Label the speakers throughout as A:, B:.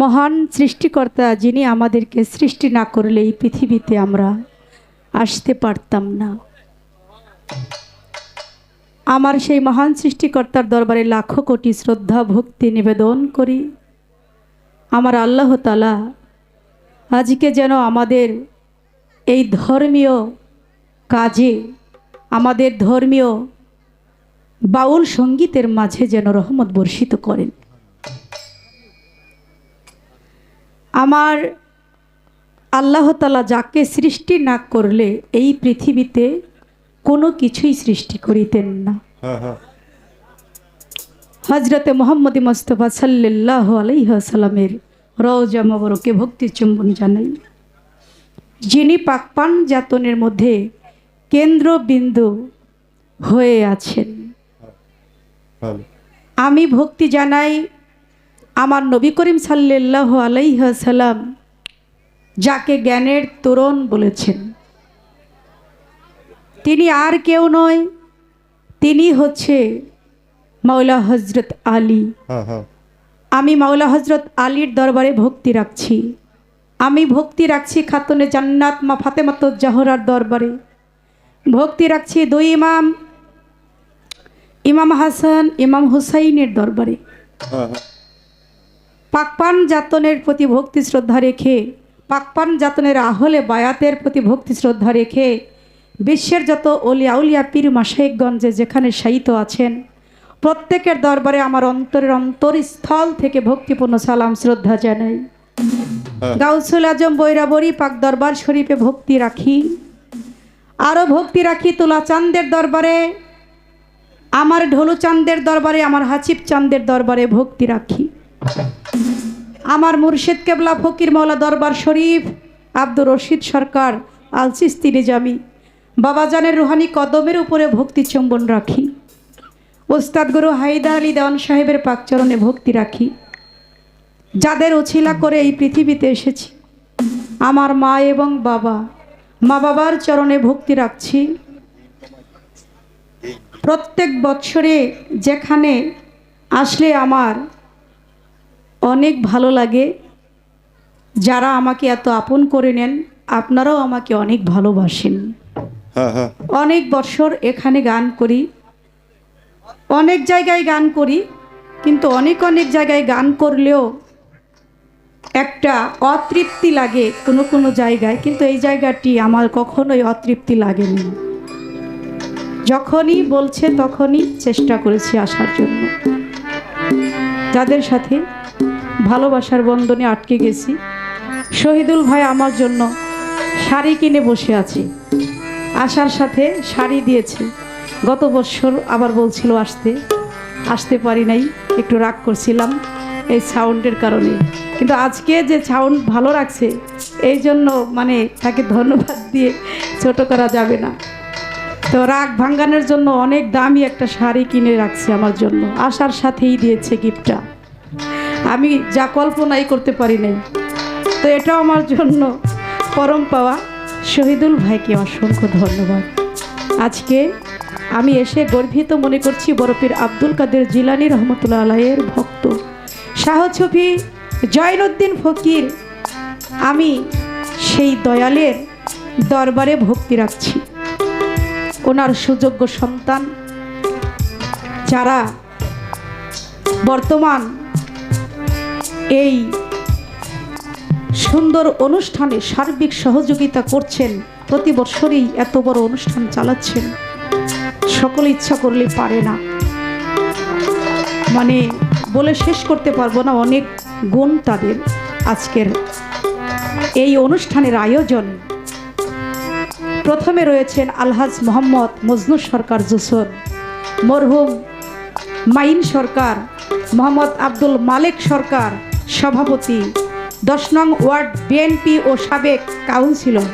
A: মহান সৃষ্টিকর্তা যিনি আমাদেরকে সৃষ্টি না করলে এই পৃথিবীতে আমরা আসতে পারতাম না। আমার সেই মহান সৃষ্টিকর্তার দরবারে লাখো কোটি শ্রদ্ধা, ভক্তি নিবেদন করি। আমার আল্লাহ তালা আজকে যেন আমাদের এই ধর্মীয় কাজে, আমাদের ধর্মীয় বাউল সঙ্গীতের মাঝে যেন রহমত বর্ষিত করেন। আমার আল্লাহ তালা যাকে সৃষ্টি না করলে এই পৃথিবীতে কোনো কিছুই সৃষ্টি করিতেন না।
B: হ্যাঁ হ্যাঁ।
A: হজরতে মোহাম্মদ মোস্তফা সাল্লাহ আলাইসাল্লামের রওজা মবরকে ভক্তি চুম্বন জানাই। যিনি পাকপান যাতনের মধ্যে কেন্দ্রবিন্দু হয়ে আছেন। আমি ভক্তি জানাই আমার নবী করিম সাল্লাহ আলাইসাল্লাম যাকে জ্ঞানের তোরণ বলেছেন। তিনি আর কেউ নয় তিনি হচ্ছে মাওলা হজরত আলী।
B: হ্যাঁ হ্যাঁ।
A: আমি মাওলা হজরত আলীর দরবারে ভক্তি রাখছি। আমি ভক্তি রাখছি খাতুনে জান্নাত মা ফাতেমাত জাহরার দরবারে। ভক্তি রাখছি দুই ইমাম ইমাম হাসান ইমাম হুসাইনের দরবারে।
B: হ্যাঁ হ্যাঁ।
A: পাকপান যাতনের প্রতি ভক্তি শ্রদ্ধা রেখে পাকপান যাতনের আহলে বায়াতের প্রতি ভক্তি শ্রদ্ধা রেখে বিশ্বের যত অলিয়া উলিয়া পীর মাসাইকগঞ্জে যেখানে শায়িত আছেন প্রত্যেকের দরবারে আমার অন্তরের অন্তরস্থল থেকে ভক্তিপূর্ণ সালাম শ্রদ্ধা জানাই।
B: হ্যাঁ।
A: গাউসুল আজম বৈরাবরী পাক দরবার শরীফে ভক্তি রাখি। আরও ভক্তি রাখি তুলা চাঁদের দরবারে আমার ঢোলু চাঁদের দরবারে আমার হাসিব চাঁদের দরবারে ভক্তি রাখি। আমার মুর্শিদ কেবলা ফকির মৌলা দরবার শরীফ, আব্দুর রশিদ সরকার আলসিস্তি নিজামি। বাবাজানের রুহানি কদমের উপরে ভক্তি চুম্বন রাখি। ওস্তাদ গুরু হায়দার আলী দেওয়ান সাহেবের পাকচরণে ভক্তি রাখি। যাদের উছিলা করে এই পৃথিবীতে এসেছি, আমার মা এবং বাবা, মা বাবার চরণে ভক্তি রাখছি। প্রত্যেক বৎসরে যেখানে আসলে আমার অনেক ভালো লাগে। যারা আমাকে এত আপন করে নেন আপনারাও আমাকে অনেক ভালোবাসেন।
B: হ্যাঁ হ্যাঁ।
A: অনেক বছর এখানে গান করি। অনেক জায়গায় গান করি কিন্তু অনেক অনেক জায়গায় গান করলেও একটা অতৃপ্তি লাগে কোনো কোনো জায়গায়। কিন্তু এই জায়গাটি আমার কখনোই অতৃপ্তি লাগেনি। যখনই বলছে তখনই চেষ্টা করেছি আসার জন্য। যাদের সাথে ভালোবাসার বন্ধনে আটকে গেছি। শহীদুল ভাই আমার জন্য শাড়ি কিনে বসে আছে। আসার সাথে শাড়ি দিয়েছে। গত বছর আবার বলছিল আসতে। আসতে পারি নাই, একটু রাগ করছিলাম এই সাউন্ডের কারণে। কিন্তু আজকে যে সাউন্ড ভালো রাখছে এই জন্য মানে তাকে ধন্যবাদ দিয়ে ছোট করা যাবে না। তো রাগ ভাঙ্গানোর জন্য অনেক দামি একটা শাড়ি কিনে রাখছে আমার জন্য। আসার সাথেই দিয়েছে গিফটটা আমি যা কল্পনাই করতে পারি নাই। তো এটাও আমার জন্য পরম পাওয়া। শহীদুল ভাইকে অসংখ্য ধন্যবাদ। আজকে আমি এসে গর্বিত মনে করছি বরফের আব্দুল কাদের জিলানি রহমতুল্লা আলাইয়ের ভক্ত। শাহ ছবি জয়নুদ্দিন ফকির, আমি সেই দয়ালের দরবারে ভক্তি রাখছি। ওনার সুযোগ্য সন্তান যারা বর্তমান এই সুন্দর অনুষ্ঠানে সার্বিক সহযোগিতা করছেন, প্রতি বছরই এত বড় অনুষ্ঠান চালাচ্ছেন। সকলে ইচ্ছা করলে পারে না। মানে বলে শেষ করতে পারব না, অনেক গুণ তাদের আজকের এই অনুষ্ঠানের আয়োজন। প্রথমে রয়েছেন আলহাজ মোহাম্মদ মজনু সরকার জুসর মরহুম মাইন সরকার মোহাম্মদ আব্দুল মালেক সরকার সভাপতি। দশ নং ওয়ার্ড বিএনপি ও সাবেক কাউন্সিলর।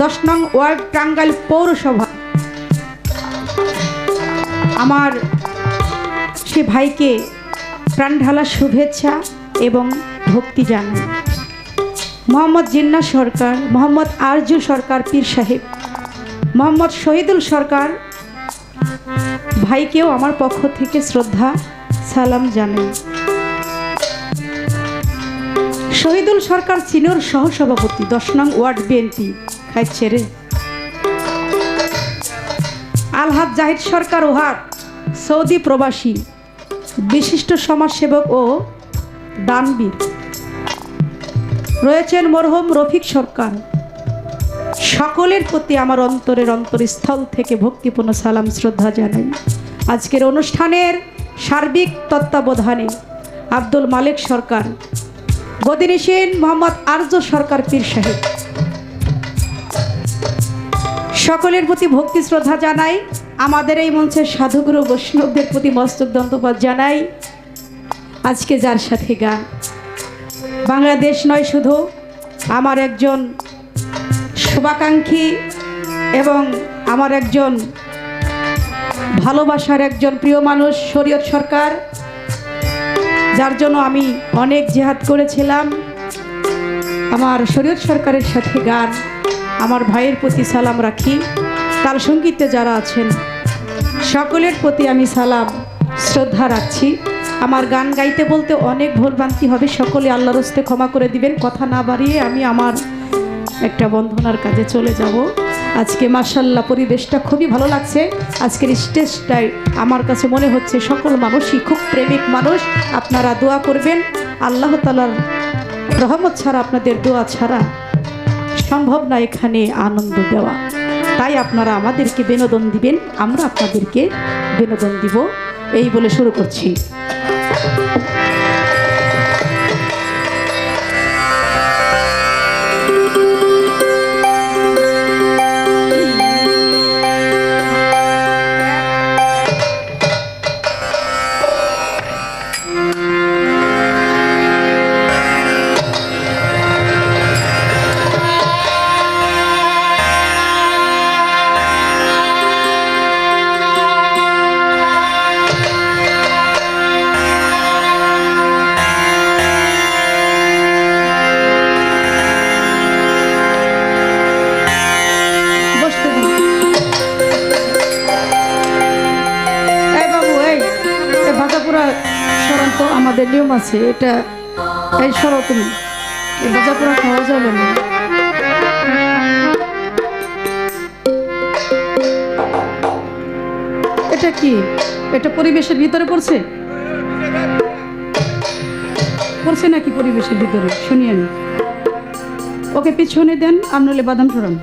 A: দশ নং ওয়ার্ড টাঙ্গাইল পৌরসভা। আমার সে ভাইকে প্রাণঢালা শুভেচ্ছা এবং ভক্তি জানাই। মোহাম্মদ জিন্না সরকার, মোহাম্মদ আরজু সরকার পীর সাহেব, মোহাম্মদ শহীদুল সরকার ভাইকেও আমার পক্ষ থেকে শ্রদ্ধা, সালাম জানাই। শহীদুল সরকার সিনিয়র সহসভাপতি, দশ নং ওয়ার্ড বিএনপি। খাইছে রে। আলহাদ জাহিদ সরকার ওহার, সৌদি প্রবাসী, বিশিষ্ট সমাজসেবক ও দানবীর। রয়েছেন মরহুম রফিক সরকার। সকলের প্রতি আমার অন্তরের অন্তরস্থল থেকে ভক্তিপূর্ণ সালাম, শ্রদ্ধা জানাই। আজকের অনুষ্ঠানের সার্বিক তত্ত্বাবধানে আব্দুল মালিক সরকার গদিনিসীন মোহাম্মদ আর্য সরকার পীর সাহেব। সকলের প্রতি ভক্তি শ্রদ্ধা জানাই, আমাদের এই মঞ্চের সাধুগুরু বৈষ্ণবদের প্রতি মস্তক দন্তপাত জানাই। আজকে যার সাথে গান? বাংলাদেশ নয় শুধু, আমার একজন শুভাকাঙ্ক্ষী এবং আমার একজন ভালোবাসার একজন প্রিয় মানুষ শরীয়ত সরকার। যার জন্য আমি অনেক জেহাদ করেছিলাম। আমার শরীয়ত সরকারের সাথে গান, আমার ভাইয়ের প্রতি সালাম রাখি। তাল সঙ্গীতে যারা আছেন, সকলের প্রতি আমি সালাম, শ্রদ্ধা রাখছি। আমার গান গাইতে বলতে অনেক ভুলভ্রান্তি হবে, সকলে আল্লাহর হস্তে ক্ষমা করে দিবেন। কথা না বাড়িয়ে আমি আমার একটা বন্ধনার কাজে চলে যাব। আজকে মার্শাল্লাহ পরিবেশটা খুবই ভালো লাগছে। আজকের স্টেজটাই আমার কাছে মনে হচ্ছে সকল মানুষই খুব প্রেমিক মানুষ। আপনারা দোয়া করবেন। আল্লাহ তালার রহমত ছাড়া আপনাদের দোয়া ছাড়া সম্ভব না এখানে আনন্দ দেওয়া। তাই আপনারা আমাদেরকে বিনোদন দিবেন। আমরা আপনাদেরকে বিনোদন দিব। এই বলে শুরু করছি। আছে, এটা, এই সরো তুমি। ভাজাপুরা খাওয়া যাবে না। এটা কি? এটা পরিবেশের ভিতরে পড়ছে? পড়ছে নাকি পরিবেশের ভিতরে? শুনি আমি। ওকে পিছনে দেন আমনলে বাদাম সরান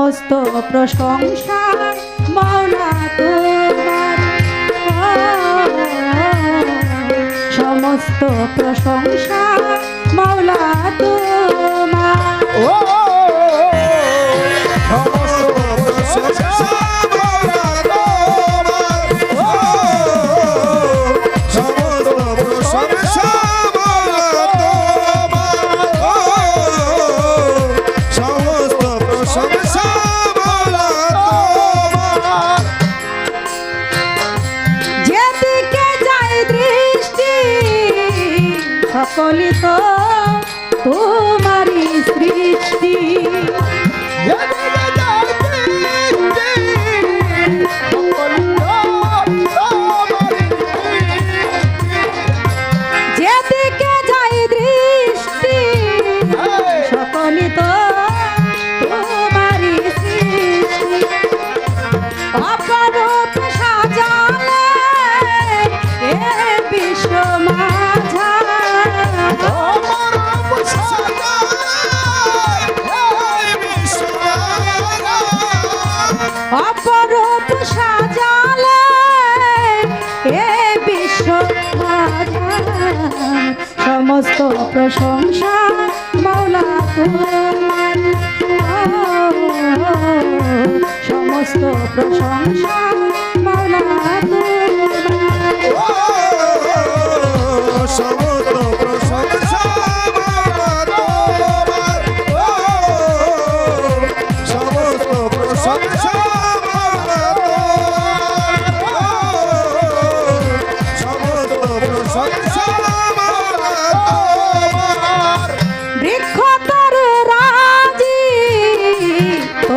A: সমস্ত প্রশংসা মাওলা তোমার। সমস্ত প্রশংসা মাওলা তোমার। প্রশংসা মাওলা তোমার। সমস্ত প্রশংসা মাওলা
B: সমস্ত প্রশংসা সমস্ত প্রশংসা সমস্ত প্রশংসা মাওলা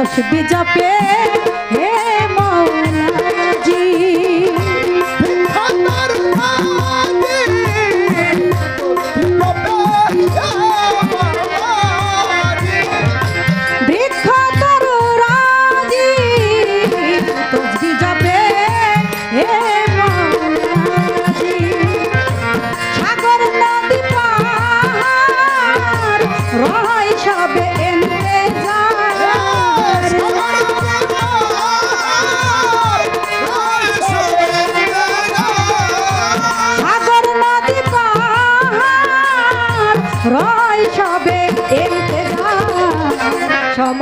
A: তসবি জপে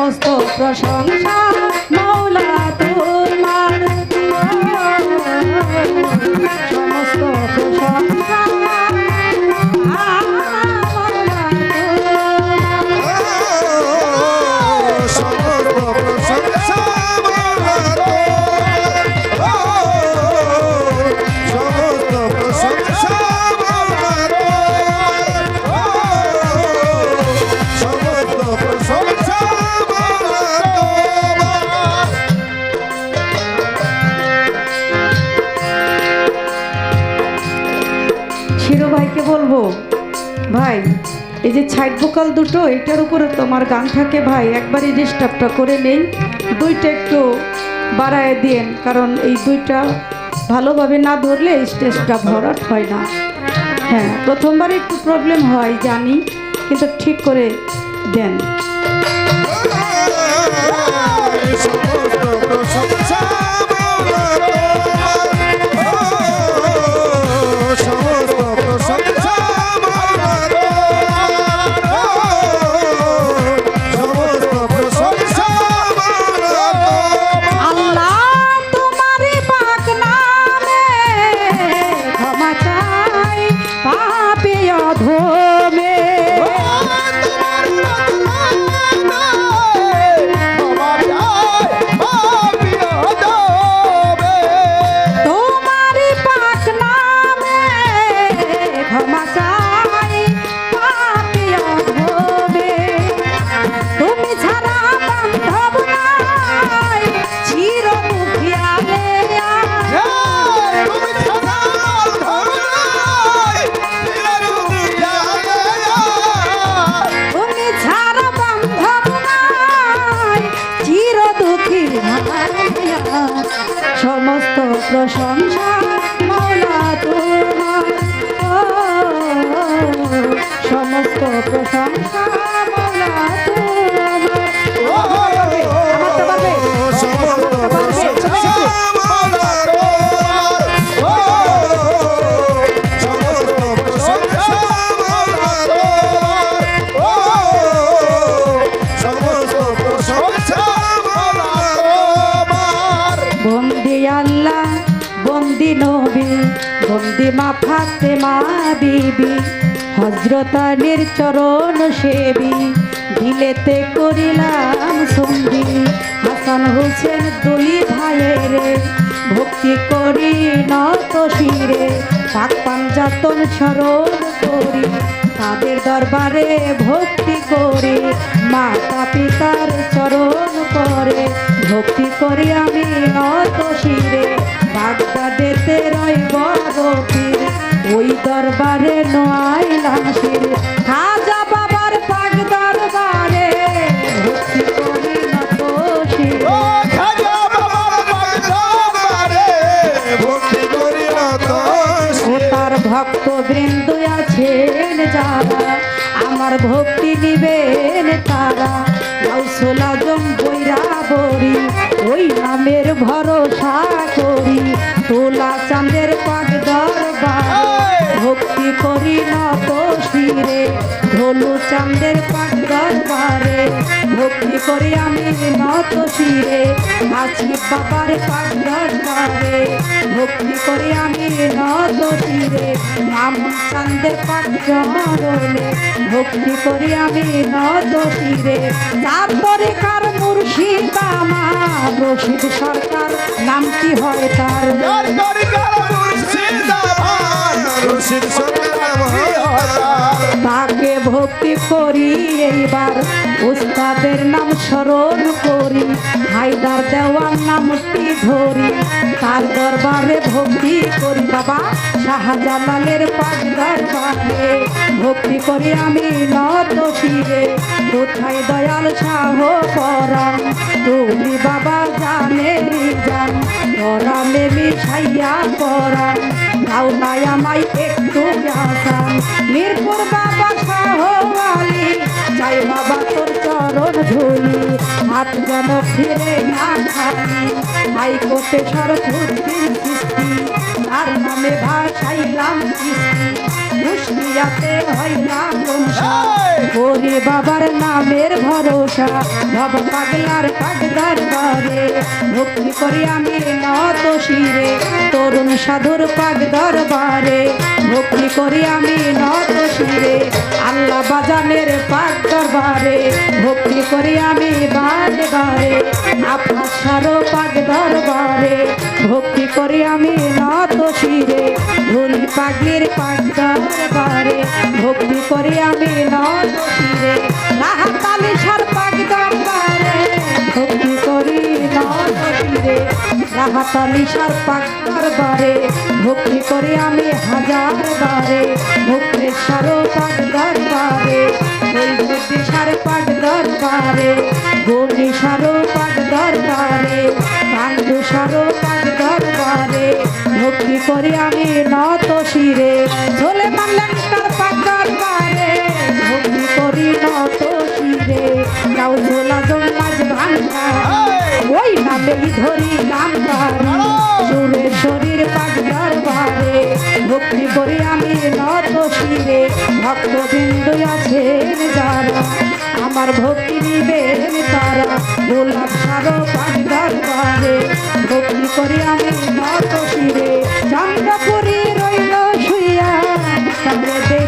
A: সমস্ত প্রশংসা বলব ভাই, এই যে ছাইট ভোকাল দুটো, এটার উপরে তোমার গান থাকে ভাই, একবারই ডিস্টার্বটা করে নেই। দুইটা একটু বাড়ায় দিয়েন, কারণ এই দুইটা ভালোভাবে না ধরলে স্টেজটা ভরাট হয় না। হ্যাঁ প্রথমবার একটু প্রবলেম হয়, জানি, কিন্তু ঠিক করে দেন। বন্দি নবী, বন্দি মা ফাতে মা বিবি হজরত আলীর চরণ সেবী, দিলেতে করিলাম সন্ধি। হাসান হোসেন দুই ভাইয়ের ভক্তি করি নত শিরে, পাক পাঞ্জাতন স্মরণ করি। তাদের দরবারে ভক্তি করে মাতা পিতার চরণ করে। ভক্তি করি আমি নত শিরে বাগদাদেতে রই বড় পীর ওই দরবারে নোয়াইলাম শিরে খাজা বাবার পাক দরবারে ভক্তি করি নত শিরে। তার ভক্ত বৃন্দ আছেন যারা আমার ভক্তি নিবেন তারা। লাউসোলা ভরসা করি তোলা চাঁদের পাক দরবার। ভক্তি করি না শিরে ঢোলু চাঁদের ভক্তি করি আমি নত শিরে আছি বাবার পাক দরবারে ভক্তি করি আমি নত শিরে নাম পাক জরলে ভক্তি করি আমি নত শিরে তারপরে কার মুর্শিদ আমার রশিদ সরকার, নাম কি হয় তার?
B: আমার রশিদ সরকার মহারাজ
A: তাকে ভক্তি করি এইবার। উস্তাদের নাম স্মরণ করি। হায়দার দেওয়ার নামটি ধরি। তার দরবারে ভক্তি করি। বাবা, শাহজালালের পাক দরবারে ভক্তি করি আমি নত শিরে কোথায় দয়াল শাহ পরাণ? তুমি বাবা জানেরি জান। পরাণে মিশাইয়া পরাণ। তাও নাই আমায় মিরপুর বাবা শাহওয়ালি চাই বাবা তোর চরণ ধুলি, হাত যেন ফিরে না খালি। হাইকোর্টে সরস্বতীর সৃষ্টি, তার নামে ভাসাইলাম কৃষ্টি। মুষ্টিয়াতে হইলাম বংশা, ওরে বাবার নামের ভরসা ভব পাগলার পাগদার করে ভক্তি করি আমি নত শিরে, তরুণ সাধুর পাগ দরবারে ভক্তি করি আমি নত শিরে আল্লাহ বাজানের পাগ দরবারে। ভক্তি করি আমি বারে বারে আপনার সারো পাগ দরবারে। ভক্তি করি আমি নত শিরে ধুলি পাগলির পাগ দরবারে। ভক্তি করি আমি নত শিরে সার পাগ দরবারে। ভক্তি করি নত শিরে সার পাগ দরবারে ভক্তি করি আমি হাজার বারে ভক্তির সারো দরবারে ওই ভক্তি সার পাগ দরবারে গৌরী সারো পাগ দরবারে কান্দু সারো পাগ দরবারে ভক্তি করি আমি নত শিরে চলে মানলেন তার পাগ দরবারে ভক্তি করি নত শিরে যাও ঝোলা জমাজ ভাঙ্গা ওই নাম ধরি ভক্ত বিন্দু আছেন যারা, আমার ভক্তি নিবেন তারা। গোলাপ সারো পান্ডার দরবারে ভক্তি করি আমি নত চান্দা করি রইল শুইয়া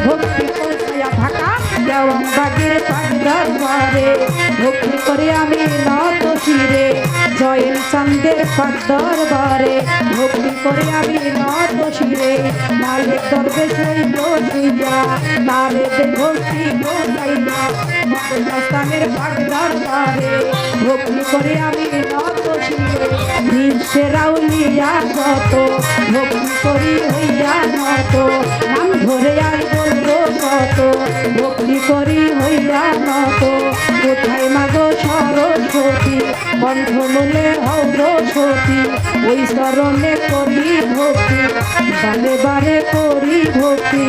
A: ভক্তি পৌঁছাইয়া ঢাকা দেওয়ান বাগের পান্ডার দরবারে ভক্তি করে আমি নত শিরে জয়েল চান্দের পাক দরবারে। ভক্তি করে আমি নত শিরে মালে করবে সেই শুইয়া তারে ভক্তি পৌঁছাইয়া মহাস্থানের পাক দরবারে। ভক্তি করে আমি নত শিরে বিশ্বে রাউলিয়া যত, ভক্তি করি হইয়া নত নাম ধরে আর বলব কত ভক্তি করি হইয়া নত কোথায় মাগো সরস্বতী, কণ্ঠমূলে হৌর সতী, ওই চরণে করি ভক্তি, বারে বারে করি ভক্তি।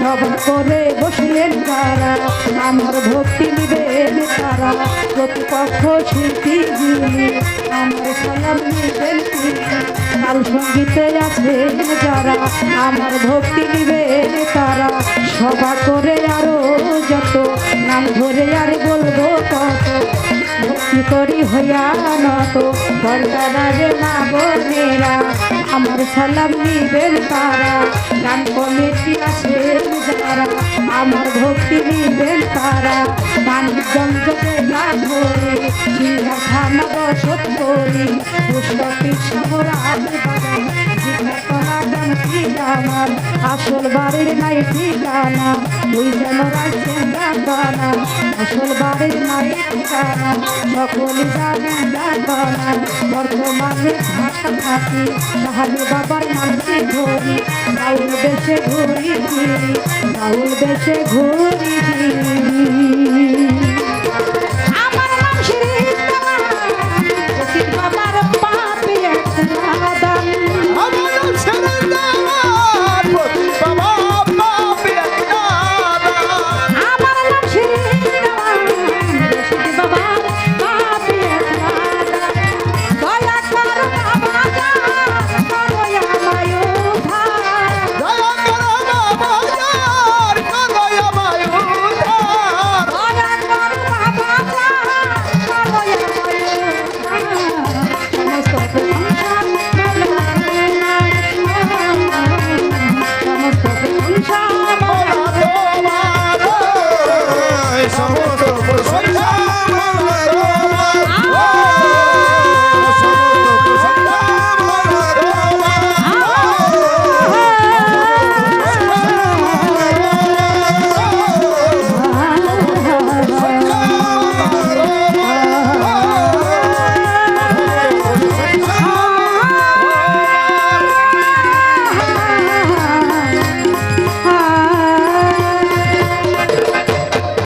A: সবার করে বসলেন তারা, আমার ভক্তি নিবেন তারা। প্রতিপক্ষ শিল্পী আমার সালাম নিবেন কাল সঙ্গীতে আছে যারা আমার ভক্তি নিবেন করি হইয়া নত বলদারে মা বোনেরা, আমার সালাম নিবেন তারা, গান কমিটি আছেন যারা আমার ভক্তি নিবেন তারা মানিকগঞ্জ না ধরে সিংহা পুষ্পটি শহরাত বাগান আসল বাড়ির নাই ঠিকানা ওই যেন রাখছেন ডাকানা আসল বাড়ির নাই ঠিকানা, সকলে যাবেন ডাকানা বর্তমানে ঢাকা থাকি, তাহলে বাবার ঘুরি ঘুরি।